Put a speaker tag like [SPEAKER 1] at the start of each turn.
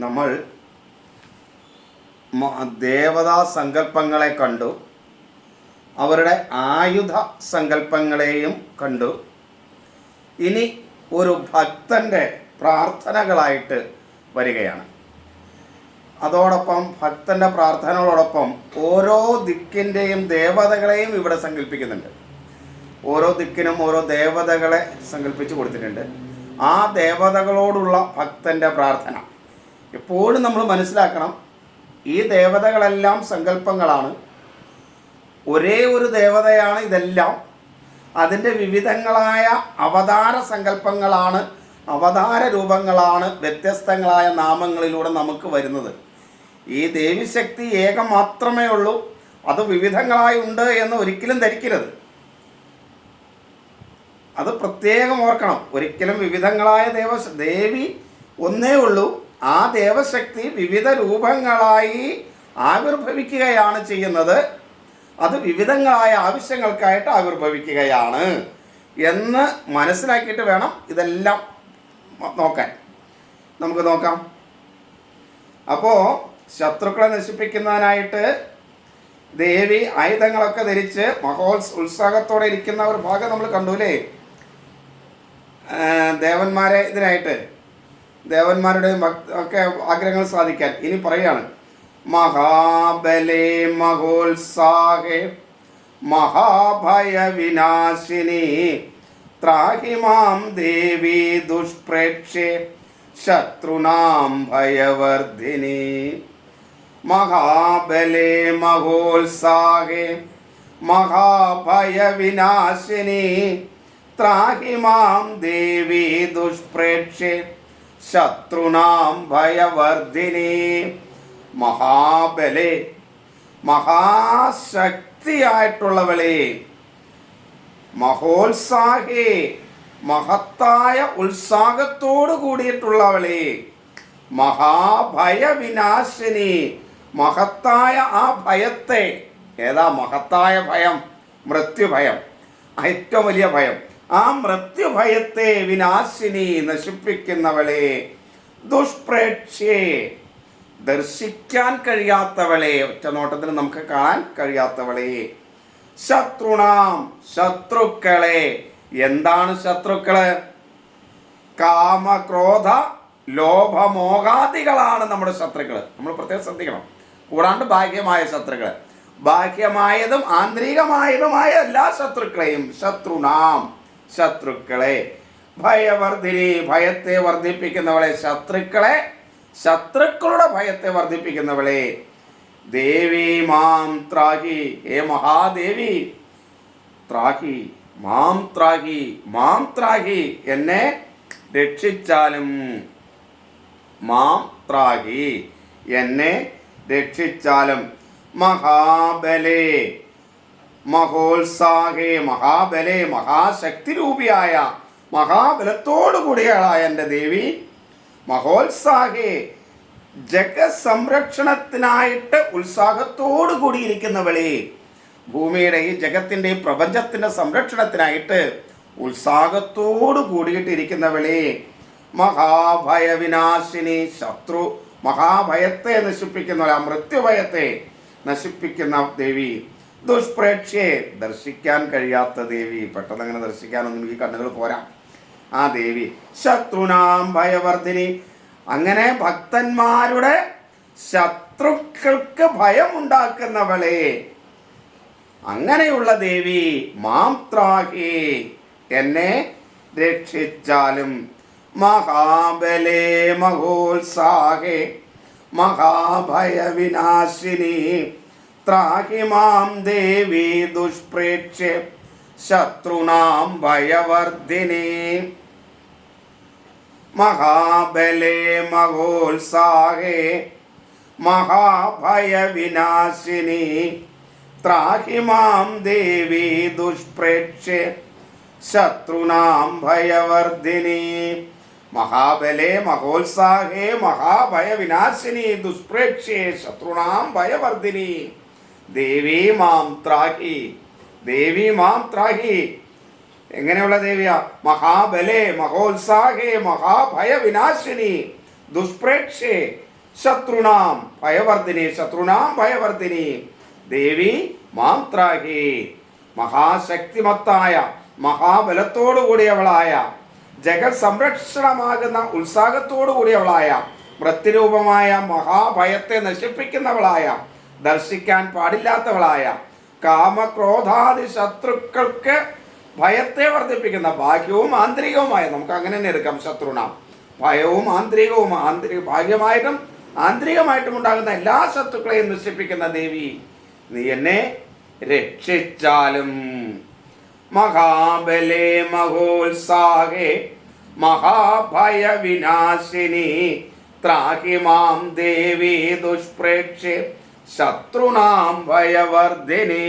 [SPEAKER 1] നമ്മൾ ദേവതാ സങ്കല്പങ്ങളെ കണ്ടു. അവരുടെ ആയുധ സങ്കല്പങ്ങളെയും കണ്ടു. ഇനി ഒരു ഭക്തന്റെ പ്രാർത്ഥനകളായിട്ട് വരികയാണ്. അതോടൊപ്പം ഭക്തന്റെ പ്രാർത്ഥനകളോടൊപ്പം ഓരോ ദിക്കിന്റെയും ദേവതകളെയും ഇവിടെ സങ്കല്പിക്കുന്നുണ്ട്. ഓരോ ദിക്കിനും ഓരോ ദേവതകളെ സങ്കല്പിച്ച് കൊടുത്തിട്ടുണ്ട്. ആ ദേവതകളോടുള്ള ഭക്തന്റെ പ്രാർത്ഥന. എപ്പോഴും നമ്മൾ മനസ്സിലാക്കണം ഈ ദേവതകളെല്ലാം സങ്കല്പങ്ങളാണ്. ഒരേ ഒരു ദേവതയാണ് ഇതെല്ലാം. അതിന്റെ വിവിധങ്ങളായ അവതാര സങ്കല്പങ്ങളാണ് അവതാര രൂപങ്ങളാണ് വ്യത്യസ്തങ്ങളായ നാമങ്ങളിലൂടെ നമുക്ക് വരുന്നത്. ഈ ദേവിശക്തി ഏകം മാത്രമേ ഉള്ളൂ അത് വിവിധങ്ങളായി ഉണ്ട് എന്ന് ഒരിക്കലും ധരിക്കരുത്. അത് പ്രത്യേകം ഓർക്കണം. ഒരിക്കലും വിവിധങ്ങളായ ദേവ ദേവി ഒന്നേ ഉള്ളൂ. ആ ദേവശക്തി വിവിധ രൂപങ്ങളായി ആവിർഭവിക്കുകയാണ് ചെയ്യുന്നത്. അത് വിവിധങ്ങളായ ആവശ്യങ്ങൾക്കായിട്ട് ആവിർഭവിക്കുകയാണ് എന്ന് മനസ്സിലാക്കിയിട്ട് വേണം ഇതെല്ലാം നോക്കാൻ. നമുക്ക് നോക്കാം. അപ്പോൾ ശത്രുക്കളെ നശിപ്പിക്കുന്നതിനായിട്ട് ദേവി ആയുധങ്ങളൊക്കെ ധരിച്ച് മഹോത്സ ഉത്സാഹത്തോടെ ഇരിക്കുന്ന ഒരു ഭാഗം നമ്മൾ കണ്ടു ദേവന്മാരെ ഇതിനായിട്ട്. ദേവന്മാരുടെ ഭക്ത ഒക്കെ ആഗ്രഹങ്ങൾ സാധിക്കാൻ. ഇനി പറയുകയാണ് മഹാബലേ മഹോത്സാഹേ മഹാഭയവിനാശിനി ത്രാഹി മാം ദേവി ദുഷ്പ്രേക്ഷേ ശത്രുനാം ഭയവർദ്ധിനി മഹാബലേ മഹോത്സാഹേ മഹാഭയവിനാശിനി ത്രാഹി മാം ദേവി ദുഷ്പ്രേക്ഷേ ശത്രുനാം ഭയവർദ്ധിനി മഹാബലെ മഹാശക്തിയായിട്ടുള്ളവളെ മഹോത്സാഹേ മഹത്തായ ഉത്സാഹത്തോടു കൂടിയിട്ടുള്ളവളെ മഹാഭയവിനാശിനി മഹത്തായ ആ ഭയത്തെ ഏതാ മഹത്തായ ഭയം? മൃത്യുഭയം ഏറ്റവും വലിയ ഭയം. ആ മൃത്യുഭയത്തെ വിനാശിനി നശിപ്പിക്കുന്നവളെ ദുഷ്പ്രേക്ഷ്യേ ദർശിക്കാൻ കഴിയാത്തവളെ ഒറ്റ നോട്ടത്തിൽ നമുക്ക് കാണാൻ കഴിയാത്തവളെ. ശത്രുണാം ശത്രുക്കളെ. എന്താണ് ശത്രുക്കൾ? കാമക്രോധ ലോഭമോഹാദികളാണ് നമ്മുടെ ശത്രുക്കൾ നമ്മൾ പ്രത്യേകം ശ്രദ്ധിക്കണം. കൂടാണ്ട് ബാഹ്യമായ ശത്രുക്കൾ ബാഹ്യമായതും ആന്തരികമായതുമായ എല്ലാ ശത്രുക്കളെയും ശത്രുനാം ശത്രുക്കളെ. ഭയവർദ്ധിനി ഭയത്തെ വർദ്ധിപ്പിക്കുന്നവളെ ശത്രുക്കളെ ശത്രുക്കളുടെ ഭയത്തെ വർദ്ധിപ്പിക്കുന്നവളെ. ദേവി മാം ത്രാഹി ഹേ മഹാദേവി. ത്രാഹി മാം ത്രാഹി മാം ത്രാഹി എന്നെ രക്ഷിച്ചാലും. മാം ത്രാഹി എന്നെ രക്ഷിച്ചാലും. മഹാബലേ. മഹോത്സാഹേ മഹാബലേ മഹാശക്തി രൂപിയായ മഹാബലത്തോടു കൂടിയളായ എന്റെ ദേവി. മഹോത്സാഹേ ജഗസംരക്ഷണത്തിനായിട്ട് ഉത്സാഹത്തോടു കൂടിയിരിക്കുന്നവളെ ഭൂമിയുടെ ഈ ജഗത്തിന്റെ പ്രപഞ്ചത്തിന്റെ സംരക്ഷണത്തിനായിട്ട് ഉത്സാഹത്തോടു കൂടിയിട്ടിരിക്കുന്നവളെ മഹാഭയവിനാശിനി ശത്രു മഹാഭയത്തെ നശിപ്പിക്കുന്ന മൃത്യുഭയത്തെ നശിപ്പിക്കുന്ന ദേവി. ദുഷ്പ്രേക്ഷയെ ദർശിക്കാൻ കഴിയാത്ത ദേവി. പെട്ടെന്ന് അങ്ങനെ ദർശിക്കാനൊന്നും ഈ കണ്ണുകൾ പോരാ. ആ ദേവി ശത്രുനാം ഭയവർദ്ധിനി. അങ്ങനെ ഭക്തന്മാരുടെ ശത്രുക്കൾക്ക് ഭയമുണ്ടാക്കുന്നവളെ. അങ്ങനെയുള്ള ദേവി മാം ത്രാഹി എന്നെ രക്ഷിച്ചാലും മഹാബലേ മഹോത്സാഹേ മഹാഭയവിനാശിനി. ത്രാഹി മാം ദേവി ദുഷ്പ്രേക്ഷ്യ ശത്രുനാം ഭയവർദ്ധിനി മഹാബലേ മഹോത്സാഹേ മഹാഭയവിനാശിനി. ത്രാഹി മാം ദേവി ദുഷ്പ്രേക്ഷ്യ ശത്രുനാം ഭയവർദ്ധിനി മഹാബലേ മഹോത്സാഹേ മഹാഭയവിനാശിനി ദുഷ്പ്രേക്ഷ്യേ ശത്രുണാം ഭയവർദ്ധിനി ദേവി മാം ത്രാഹി ദേവി മാം ത്രാഹി. എങ്ങനെയുള്ള ദേവിയാ? മഹാബലേ മഹോത്സാഹേ മഹാഭയവിനാശിനി ദുഷ്പ്രേക്ഷേ ശത്രുണാം ഭയവർദ്ധിനി ശത്രുണാം ഭയവർദ്ധിനി. ദേവി മാം ത്രാഹി. മഹാശക്തിമത്തായ മഹാബലത്തോടു കൂടിയവളായ ജഗത് സംരക്ഷണമാകുന്ന ഉത്സാഹത്തോടു കൂടിയവളായ മൃത്യുരൂപമായ മഹാഭയത്തെ നശിപ്പിക്കുന്നവളായ ദർശിക്കാൻ പാടില്ലാത്തവളായ കാമക്രോധാദി ശത്രുക്കൾക്ക് ഭയത്തെ വർദ്ധിപ്പിക്കുന്ന ഭാഗ്യവും ആന്തരികവുമായ നമുക്ക് അങ്ങനെ തന്നെ എടുക്കാം ശത്രുണാം ഭയവും ആന്തരികവും ആന്തരിക ഭാഗ്യമായിട്ടും ആന്തരികമായിട്ടും ഉണ്ടാകുന്ന എല്ലാ ശത്രുക്കളെയും നശിപ്പിക്കുന്ന ദേവി നീ എന്നെ രക്ഷിച്ചാലും. മഹാബലേ മഹോത്സാഹേ മഹാഭയ വിനാശിനി ത്രാഹി മാം ദേവി ദുഷ്പ്രേക്ഷ്യ ശത്രുണാം ഭയവർദ്ധിനി